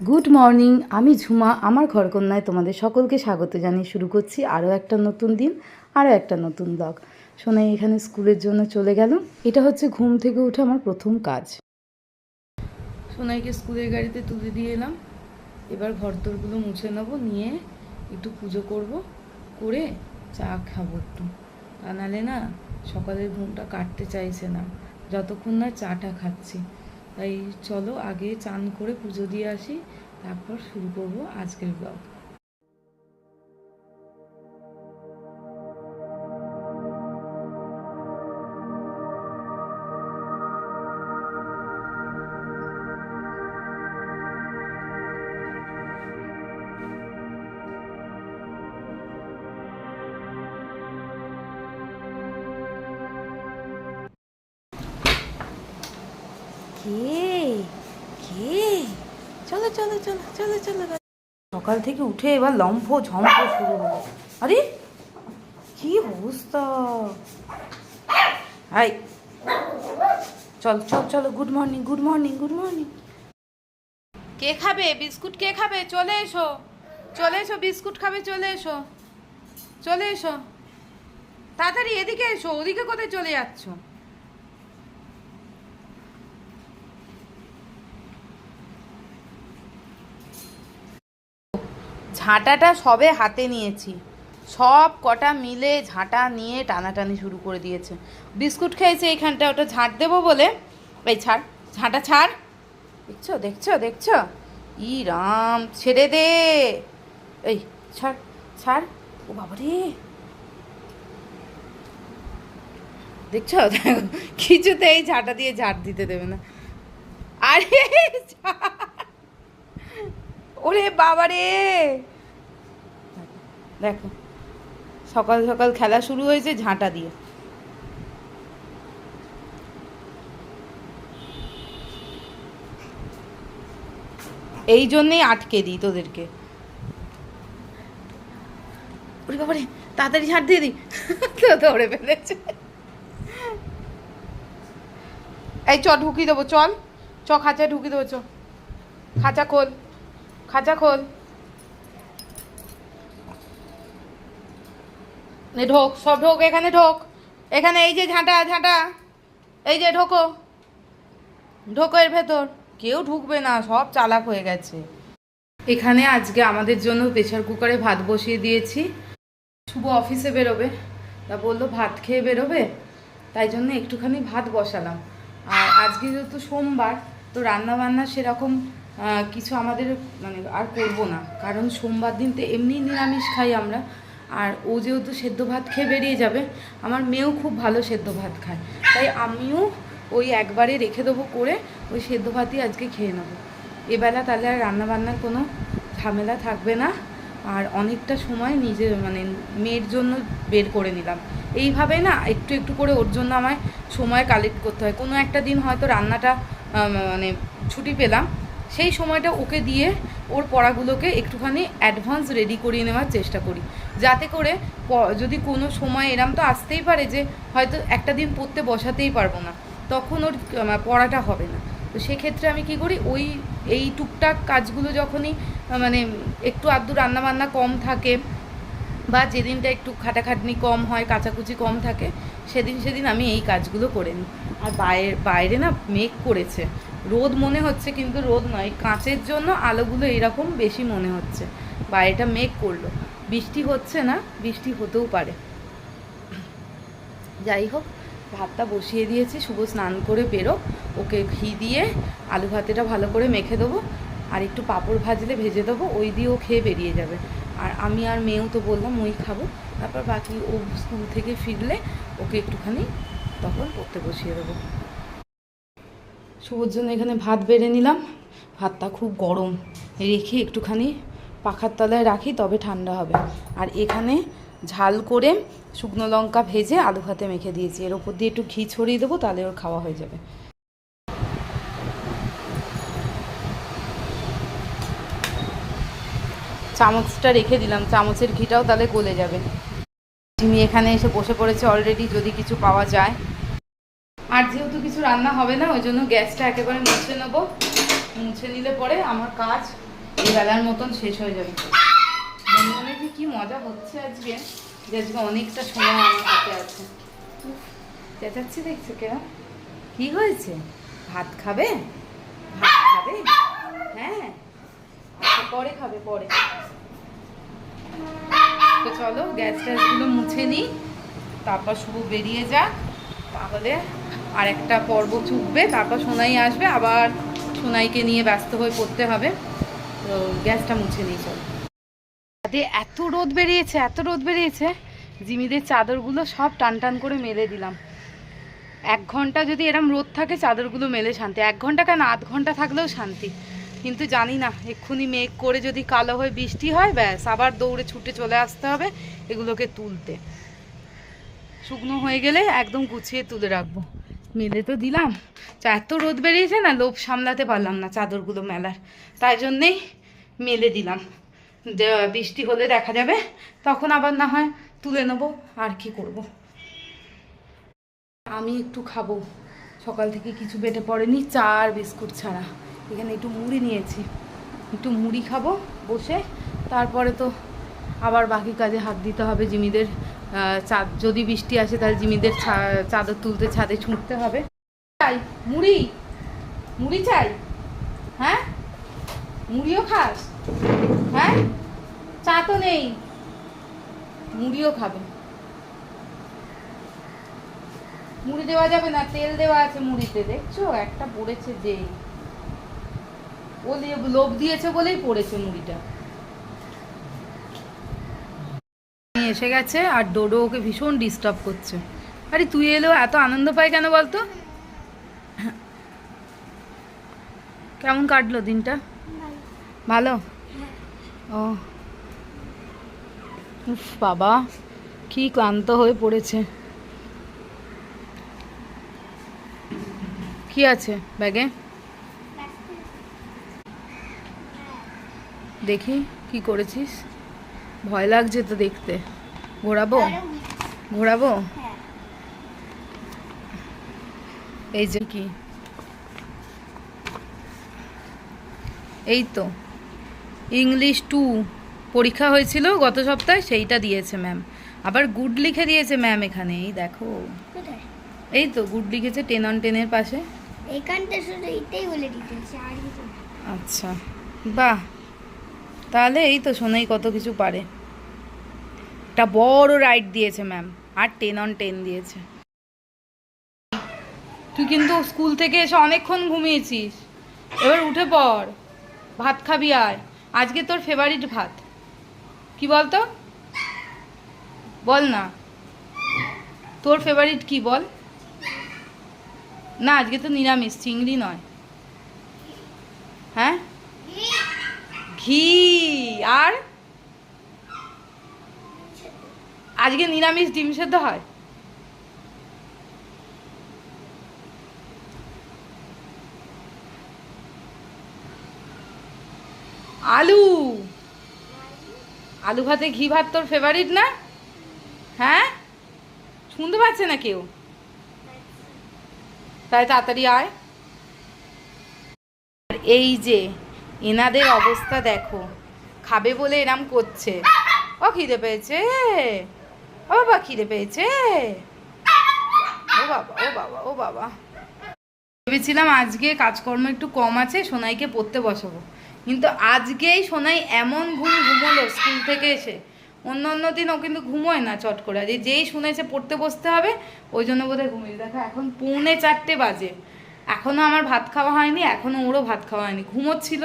Good morning আমি ঝুমা, আমার ঘরকন্যায় তোমাদের সকলকে স্বাগত জানিয়ে শুরু করছি আরও একটা নতুন দিন, আরও একটা নতুন ব্লগ সোনাই এখানে স্কুলের জন্য চলে গেল। এটা হচ্ছে ঘুম থেকে উঠে আমার প্রথম কাজ। সোনাইকে স্কুলের গাড়িতে তুলে দিয়ে এলাম। এবার ঘরদোরগুলো মুছে নেব, নিয়ে একটু পুজো করব, করে চা খাব একটু। তা নাহলে না সকালের ঘুমটা কাটতে চাইছে না। যতক্ষণ না চাটা খাচ্ছি। তাই চলো আগে চান করে পুজো দিয়ে আসি তারপর শুরু করব আজকের ব্লগ। চলো চলো সকাল থেকে উঠে এবার লম্ফ ঝম্প শুরু হলো আরে, কি অবস্থা? চল চল, চলো good morning good morning good morning কে খাবে? বিস্কুট কে খাবে? চলে এসো। চলে এসো, বিস্কুট খাবে, চলে এসো। চলে এসো। তাড়াতাড়ি এদিকে এসো, ওদিকে কোথায় চলে যাচ্ছ? ঝাঁটাটা সবে হাতে নিয়েছি। সব কটা মিলে ঝাঁটা নিয়ে টানাটানি শুরু করে দিয়েছে। বিস্কুট খেয়েছে এইখানটা ওটা ঝাঁট দেবো বলে। এই ছাড়, ঝাঁটা ছাড়। দেখছ দেখছ দেখছ? ই রাম ছেড়ে দে। এই, ছাড় ছাড়। ও বাবা রে। দেখছ? দেখো কিছুতে এই ঝাঁটা দিয়ে ঝাড় দিতে দেবে না। আরে ওরে বাবা রে। দেখো সকাল সকাল খেলা শুরু হয়েছে ঝাঁটা দিয়ে। এই জন্যেই আটকে দিই তোদেরকে। ওরে তাড়াতাড়ি ঝাঁট দিয়ে দিই। তো ধরে ফেলেছে। এই চ ঢুকিয়ে দেবো চল। চ খাঁচায় ঢুকিয়ে দেবো চ। খাঁচা খোল। খাঁচা খোল। ঢোক, সব ঢোক, এখানে ঢোক। এখানে এই যে ঝাঁটা ঝাঁটা, এই যে ঢোকো। ঢোকো এর ভেতর। কেউ ঢুকবে না, সব চালাক হয়ে গেছে। এখানে আজকে আমাদের জন্য প্রেশার কুকারে ভাত বসিয়ে দিয়েছি। শুভ অফিসে বেরোবে। তা বলল ভাত খেয়ে বেরোবে, তাই জন্য একটুখানি ভাত বসালাম। আর আজকে যেহেতু সোমবার, তো রান্না বান্না সেরকম কিছু আমাদের মানে আর করব না। কারণ সোমবার দিন তো এমনি নিরামিষ খাই আমরা। আর ও যেহেতু সেদ্ধ ভাত খেয়ে বেরিয়ে যাবে, আমার মেয়েও খুব ভালো সেদ্ধ ভাত খায়। তাই আমিও ওই একবারে রেখে দেবো করে ওই সেদ্ধ ভাতই আজকে খেয়ে নেব। এবেলা তাহলে আর রান্নাবান্নার কোনো ঝামেলা থাকবে না। আর অনেকটা সময় নিজের মানে মেয়ের জন্য বের করে নিলাম। এইভাবে না একটু একটু করে ওর জন্য আমায় সময় কালেক্ট করতে হয়। কোনো একটা দিন হয়তো রান্নাটা মানে ছুটি পেলাম, সেই সময়টা ওকে দিয়ে ওর পড়াগুলোকে একটুখানি অ্যাডভান্স রেডি করিয়ে নেওয়ার চেষ্টা করি। যাতে করে যদি কোনো সময় এরম তো আসতেই পারে যে হয়তো একটা দিন পড়তে বসাতেই পারব না, তখন ওর পড়াটা হবে না। তো সেক্ষেত্রে আমি কি করি, ওই, এই টুকটাক কাজগুলো যখনই মানে একটু আধটু রান্নাবান্না কম থাকে বা যেদিনটা একটু খাটাখাটনি কম হয়, কাচাকুচি কম থাকে, সেদিন সেদিন আমি এই কাজগুলো করে নিই। আর বাইরে বাইরে না মেঘ করেছে। রোদ মনে হচ্ছে কিন্তু রোদ নয়, কাঁচের জন্য আলোগুলো এরকম বেশি মনে হচ্ছে। বাইরেটা মেঘ করল। বৃষ্টি হচ্ছে না, বৃষ্টি হতেও পারে। যাই হোক, ভাতটা বসিয়ে দিয়েছি, শুভ স্নান করে বেরো ওকে ঘি দিয়ে আলু ভাতেটা ভালো করে মেখে দেবো, আর একটু পাঁপড় ভাজলে ভেজে দেবো, ওই দিয়ে ও খেয়ে বেরিয়ে যাবে। আর আমি আর মেয়েও তো বললাম ওই খাব, তারপর বাকি ও স্কুল থেকে ফিরলে ওকে একটুখানি তখন পড়তে বসিয়ে দেবো। শুভর জন্য এখানে ভাত বেড়ে নিলাম, ভাতটা খুব গরম, রেখে একটুখানি পাখার তলায় রাখি, তবে ঠান্ডা হবে। আর এখানে ঝাল করে শুকনো লঙ্কা ভেজে আলু ভাতে মেখে দিয়েছি। এর ওপর দিয়ে একটু ঘি ছড়িয়ে দেবো, তাহলে ওর খাওয়া হয়ে যাবে। চামচটা রেখে দিলাম। চামচের ঘিটাও তাহলে গলে যাবে। জিমি এখানে এসে বসে পড়েছে অলরেডি যদি কিছু পাওয়া যায়। আর যেহেতু কিছু রান্না হবে না, ওই জন্য গ্যাসটা একেবারে মুছে নেব। মুছে নিলে পরে আমার কাজ বেলার মতন শেষ হয়ে যাবে। মনে যে কি মজা হচ্ছে আজকে, যে আজকে অনেকটা সময় আমার হাতে আছে। চেঁচাচ্ছি দেখছ কেন কি হয়েছে? ভাত খাবে? ভাত খাবে? হ্যাঁ। আচ্ছা পরে খাবে, পরে। তো চলো, গ্যাস ট্যাসগুলো মুছে নিই। তারপর শুভ বেরিয়ে যাক। তাহলে আর একটা পর্ব চুকবে তারপর সোনাই আসবে। আবার সোনাইকে নিয়ে ব্যস্ত হয়ে পড়তে হবে। গ্যাসটা মুছে নিই, চলো। এত রোদ বেরিয়েছে, এত রোদ বেরিয়েছে। জিমিদের চাদরগুলো সব টান টান করে মেলে দিলাম। এক ঘণ্টা যদি এরম রোদ থাকে, চাদরগুলো মেলে শান্তি। এক ঘণ্টা কেন? আধ ঘণ্টা থাকলেও শান্তি। কিন্তু জানি না, এক্ষুনি মেঘ করে যদি কালো হয়ে বৃষ্টি হয়, ব্যাস, আবার দৌড়ে ছুটে চলে আসতে হবে এগুলোকে তুলতে। শুকনো হয়ে গেলে একদম গুছিয়ে তুলে রাখব। মেলে তো দিলাম। এত রোদ বেরিয়েছে না, লোভ সামলাতে পারলাম না চাদরগুলো মেলার। তাই জন্যেই মেলে দিলাম। বৃষ্টি হলে দেখা যাবে, তখন আবার না হয় তুলে নেব, আর কি করব। আমি একটু খাব। সকাল থেকে কিছু পেটে পড়েনি, চা আর বিস্কুট ছাড়া। এখানে একটু মুড়ি নিয়েছি। একটু মুড়ি খাব বসে, তারপরে তো আবার বাকি কাজে হাত দিতে হবে জিমিদের চাঁদ যদি বৃষ্টি আসে তাহলে জিমিদের চাদর তুলতে ছাদে ছুটতে হবে। চাই, মুড়ি। মুড়ি চাই। হ্যাঁ? মুড়িও খাস? হ্যাঁ? চা তো নেই। মুড়িও খাবে। মুড়ি দেওয়া যাবে না, তেল দেওয়া আছে মুড়িতে। দেখছ? একটা পড়েছে যে ও লোভ দিয়েছে বলেই পড়েছে মুড়িটা। নিয়ে এসে গেছে আর ডোডো ওকে ভীষণ ডিস্টার্ব করছে। আরে তুই এলো, এত আনন্দ পায় কেন বলতো? কেমন কাটলো দিনটা? ভালো। ও। বাবা, কি ক্লান্ত হয়ে পড়েছে। কি আছে ব্যাগে? দেখি, কি করেছিস? ভয় লাগছে তো দেখতে। ঘোরাবো? ঘোরাবো? এই যে কি? এই তো। ইংলিশ টু পরীক্ষা হয়েছিল গত সপ্তাহে সেইটা দিয়েছে ম্যাম আবার গুড লিখে দিয়েছে ম্যাম এখানে এই দেখো। এই তো গুড লিখেছে টেন অন টেনের পাশে। এখানটা শুধু এইটাই বলে। আচ্ছা। বাহ! তাহলে এই তো শোনাই কত কিছু পারে। একটা বড় রাইড দিয়েছে ম্যাম আর টেন অন টেন দিয়েছে। তুই কিন্তু স্কুল থেকে এসে অনেকক্ষণ ঘুমিয়েছিস। এবার উঠে পড়, ভাত খাবি আয়। আজকে তোর ফেভারিট ভাত। কি বলতো? বল না। তোর ফেভারিট কি বল? না, আজকে তো নিরামিষ, চিংড়ি নয়। হ্যাঁ? ঘি আর আজকে নিরামিষ ডিম সেদ্ধ হয়। আলু। আলু ভাতে ঘি ভাত তোর ফেভারিট না? হ্যাঁ? শুনতে পাচ্ছে না কেউ? তাই তাড়াতাড়ি আয়। এই যে এনাদের অবস্থা দেখো। খাবে বলে এরম করছে। ও খিদে পেয়েছে। ও বাবা, খিদে পেয়েছে। ও বাবা ও বাবা ও বাবা। ভেবেছিলাম আজকে কাজকর্ম একটু কম আছে, সোনাইকে পড়তে বসাবো। কিন্তু আজকেই সোনাই এমন ঘুম ঘুমোলো স্কুল থেকে এসে। অন্য অন্য দিন ও কিন্তু ঘুমোয় না চট করে। এই যেই শুনেছে পড়তে বসতে হবে, ওই জন্য বোধহয় ঘুমিয়ে দেখো, এখন পৌনে চারটে বাজে। এখনও আমার ভাত খাওয়া হয়নি এখনও ওরও ভাত খাওয়া হয়নি। ঘুমোচ্ছিল,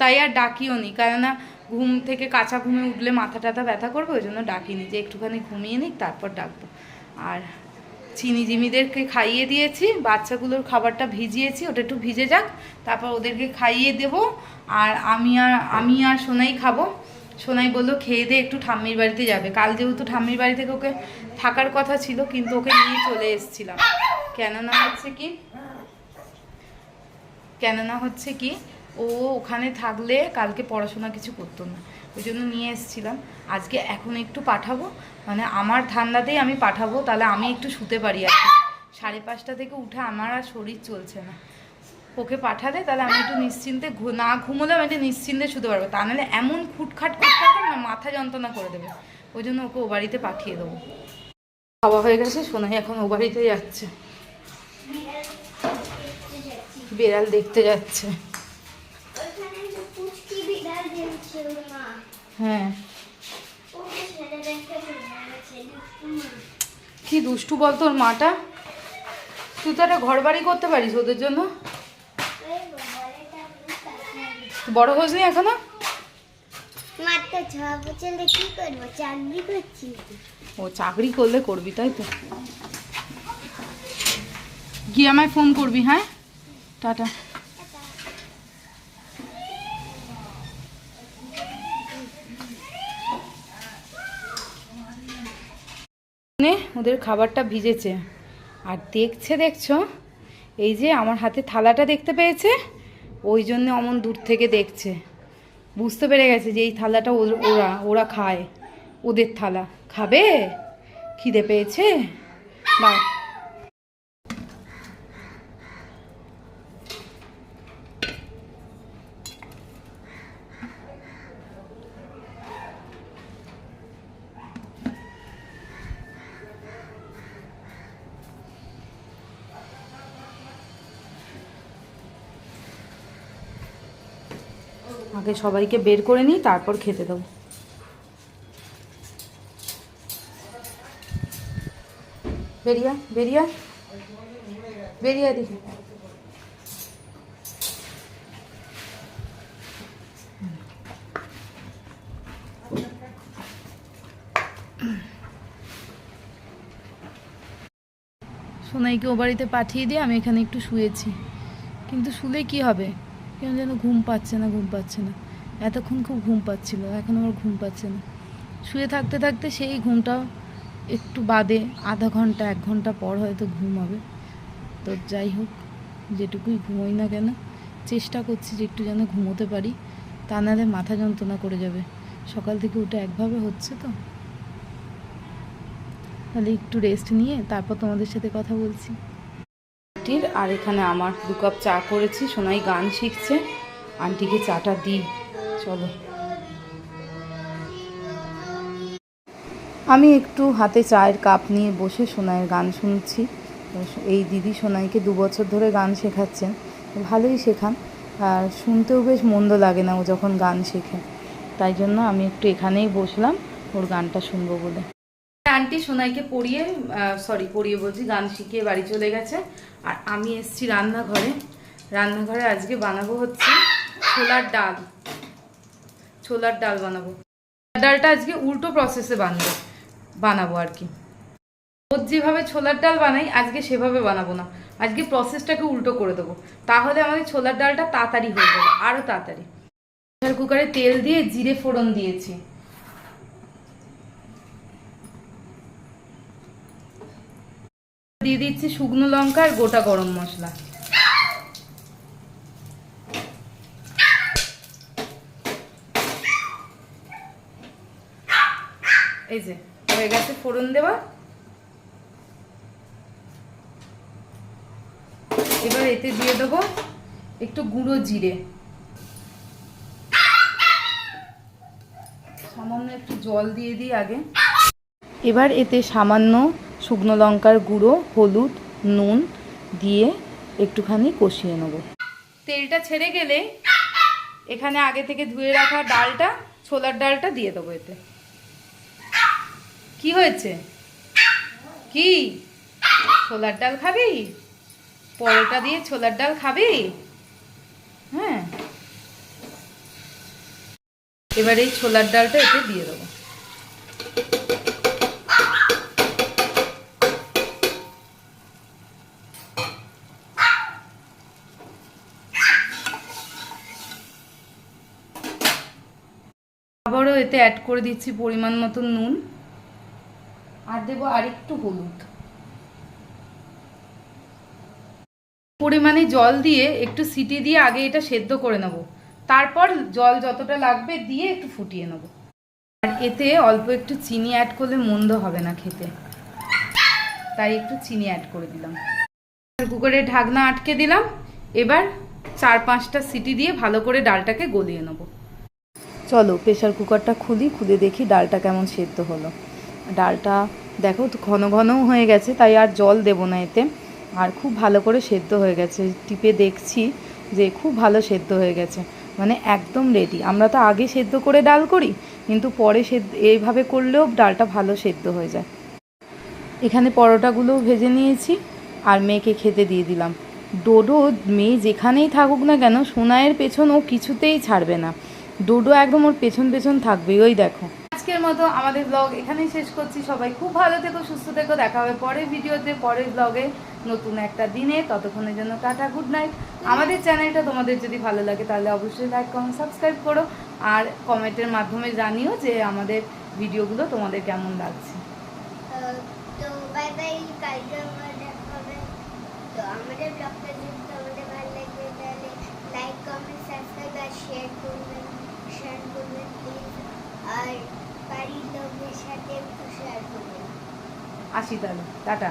তাই আর ডাকিও নি। কেননা ঘুম থেকে কাঁচা ঘুমে উঠলে মাথা টাথা ব্যথা করবে, ওই জন্য ডাকিনি যে একটুখানি ঘুমিয়ে নিক, তারপর ডাকবো। আর চিনি জিমিদেরকে খাইয়ে দিয়েছি, বাচ্চাগুলোর খাবারটা ভিজিয়েছি, ওটা একটু ভিজে যাক, তারপর ওদেরকে খাইয়ে দেব। আর আমি আর আমি আর সোনাই খাব। সোনাই বলল, খেয়ে দিয়ে একটু ঠাম্মির বাড়িতে যাবে। কাল যেহেতু ঠাম্মির বাড়ি থেকে ওকে থাকার কথা ছিল, কিন্তু ওকে নিয়ে চলে এসেছিলাম। কেননা হচ্ছে কি কেননা হচ্ছে কি, ও ওখানে থাকলে কালকে পড়াশোনা কিছু করতো না। ওই জন্য নিয়ে এসেছিলাম। আজকে এখন একটু পাঠাবো। মানে আমার ঠান্ডাতেই আমি পাঠাবো, তাহলে আমি একটু শুতে পারি আর কি। সাড়ে পাঁচটা থেকে উঠে আমার আর শরীর চলছে না। ওকে পাঠালে তাহলে আমি একটু নিশ্চিন্তে না ঘুমোলে আমি একটু নিশ্চিন্তে শুতে পারব। তা নাহলে এমন খুটখাট খুটখাট না, মাথা যন্ত্রণা করে দেবে। ওই জন্য ওকে ও বাড়িতে পাঠিয়ে দেবো। খাওয়া হয়ে গেছে, সোনাই এখন ও বাড়িতে যাচ্ছে। বেড়াল দেখতে যাচ্ছে। হ্যাঁ। কি দুষ্টু বল তোর মাটা? তুই তো একটা ঘর বাড়ি করতে পারিস ওদের জন্য। বড় হোসনি এখনও? মাত্র ছ বছর কি করব? চাকরি করছি ও চাকরি করলে করবি তাই তো। গিয়ে আমায় ফোন করবি হ্যাঁ? টাটা। নে ওদের খাবারটা ভিজেছে। আর দেখছে, দেখছ? এই যে আমার হাতে থালাটা দেখতে পেয়েছে? ওই জন্য অমন দূর থেকে দেখছে। বুঝতে পেরে গেছে যে এই থালাটা ওর- ওরা খায়। ওদের থালা। খাবে? খিদে পেয়েছে? দাও আগে সবাইকে বের করে নিই, তারপর খেতে দেবো। বেরিয়া বেরিয়া। বেরিয়া সোনাইকে ও বাড়িতে পাঠিয়ে দিয়ে আমি এখানে একটু শুয়েছি। কিন্তু শুলে কি হবে? কেন যেন ঘুম পাচ্ছে না, ঘুম পাচ্ছে না। এতক্ষণ খুব ঘুম পাচ্ছিল, এখন আমার ঘুম পাচ্ছে না। শুয়ে থাকতে থাকতে সেই ঘুমটা একটু বাদে আধা ঘণ্টা, এক ঘণ্টা পর হয়তো ঘুম হবে। তো যাই হোক, যেটুকুই ঘুমোই না কেন, চেষ্টা করছি যে একটু যেন ঘুমোতে পারি। তা নাহলে মাথা যন্ত্রণা করে যাবে। সকাল থেকে উঠে একভাবে হচ্ছে তো। তাহলে একটু রেস্ট নিয়ে তারপর তোমাদের সাথে কথা বলছি। আন্টির আর এখানে আমার দু কাপ চা করেছি, সোনাই গান শিখছে। আন্টিকে চাটা দিই, চলো। আমি একটু হাতে চায়ের কাপ নিয়ে বসে সোনাইয়ের গান শুনছি। এই দিদি সোনাইকে দু বছর ধরে গান শেখাচ্ছেন, ভালোই শেখান, আর শুনতেও বেশ মন্দ লাগে না ও যখন গান শেখে। তাই জন্য আমি একটু এখানেই বসলাম, ওর গানটা শুনব বলে। আন্টি সোনাইকে পড়িয়ে সরি পড়িয়ে বলছি, গান শিখিয়ে বাড়ি চলে গেছে। আর আমি এসেছি রান্নাঘরে। রান্নাঘরে আজকে বানাবো হচ্ছে ছোলার ডাল। ছোলার ডাল বানাবো। ডালটা আজকে উল্টো প্রসেসে বানাবো বানাবো আর কি। রোজ যেভাবে ছোলার ডাল বানাই, আজকে সেভাবে বানাবো না। আজকে প্রসেসটাকে উল্টো করে দেবো। তাহলে আমাদের ছোলার ডালটা তাড়াতাড়ি হয়ে যাবে আরও তাড়াতাড়ি। প্রেসার কুকারে তেল দিয়ে জিরে ফোড়ন দিয়েছি। দিয়ে দিচ্ছি শুকনো লঙ্কা আর গোটা গরম মশলা। এই যে, হয়ে গেছে ফোড়ন দেওয়া। এবার এতে দিয়ে দেবো একটু গুঁড়ো জিরে। সামান্য একটু জল দিয়ে দিই আগে। এবার এতে সামান্য শুকনো লঙ্কার গুঁড়ো, হলুদ, নুন দিয়ে একটুখানি কষিয়ে নেব। তেলটা ছেড়ে গেলে এখানে আগে থেকে ধুয়ে রাখা ডালটা, ছোলার ডালটা দিয়ে দেবো এতে। কি হয়েছে? কি? ছোলার ডাল খাবি? পরোটা দিয়ে ছোলার ডাল খাবি? হ্যাঁ। এবার এই ছোলার ডালটা এতে দিয়ে দেবো। এতে অ্যাড করে দিচ্ছি পরিমাণ মতো নুন। আর দেবো আরেকটু হলুদ। পরিমাণে জল দিয়ে একটু সিটি দিয়ে আগে এটা সেদ্ধ করে নেব। তারপর জল যতটা লাগবে দিয়ে একটু ফুটিয়ে নেব। আর এতে অল্প একটু চিনি অ্যাড করলে মন্দ হবে না খেতে। তাই একটু চিনি অ্যাড করে দিলাম। কুকারের ঢাকনা আটকে দিলাম। এবার চার পাঁচটা সিটি দিয়ে ভালো করে ডালটাকে গলিয়ে নেব। চলো প্রেশার কুকারটা খুলি, খুলে দেখি ডালটা কেমন সেদ্ধ হলো। ডালটা দেখো ঘন ঘনও হয়ে গেছে, তাই আর জল দেবো না এতে। আর খুব ভালো করে সেদ্ধ হয়ে গেছে, টিপে দেখছি যে খুব ভালো সেদ্ধ হয়ে গেছে। মানে একদম রেডি আমরা তো আগে সেদ্ধ করে ডাল করি, কিন্তু পরে সেদ্ধ, এইভাবে করলেও ডালটা ভালো সেদ্ধ হয়ে যায়। এখানে পরোটাগুলোও ভেজে নিয়েছি, আর মেয়েকে খেতে দিয়ে দিলাম। ডোডো, মেয়ে যেখানেই থাকুক না কেন সোনায়ের পেছন ও কিছুতেই ছাড়বে না। ডোডো একদম ওর পেছন পেছন থাকবে ওই দেখো। আজকের মতো আমাদের ব্লগ এখানেই শেষ করছি। সবাই খুব ভালো থেকো সুস্থ থেকো। দেখা হবে পরের ভিডিওতে পরের ব্লগে নতুন একটা দিনে। ততক্ষণের জন্য টাটা গুড নাইট আমাদের চ্যানেলটা তোমাদের যদি ভালো লাগে তাহলে অবশ্যই লাইক কমেন্ট সাবস্ক্রাইব করো। আর কমেন্টের মাধ্যমে জানিও যে আমাদের ভিডিওগুলো তোমাদের কেমন লাগছে। তো বাই বাই কালকে আমরা দেখা হবে। তো আমাদের ব্লগটা যদি তোমাদের ভালো লাগবে তাহলে লাইক কমেন্ট সাবস্ক্রাইব আর শেয়ার প্লিজ আর বাড়ির লোকের সাথে খুশি আসি তাহলে টাটা।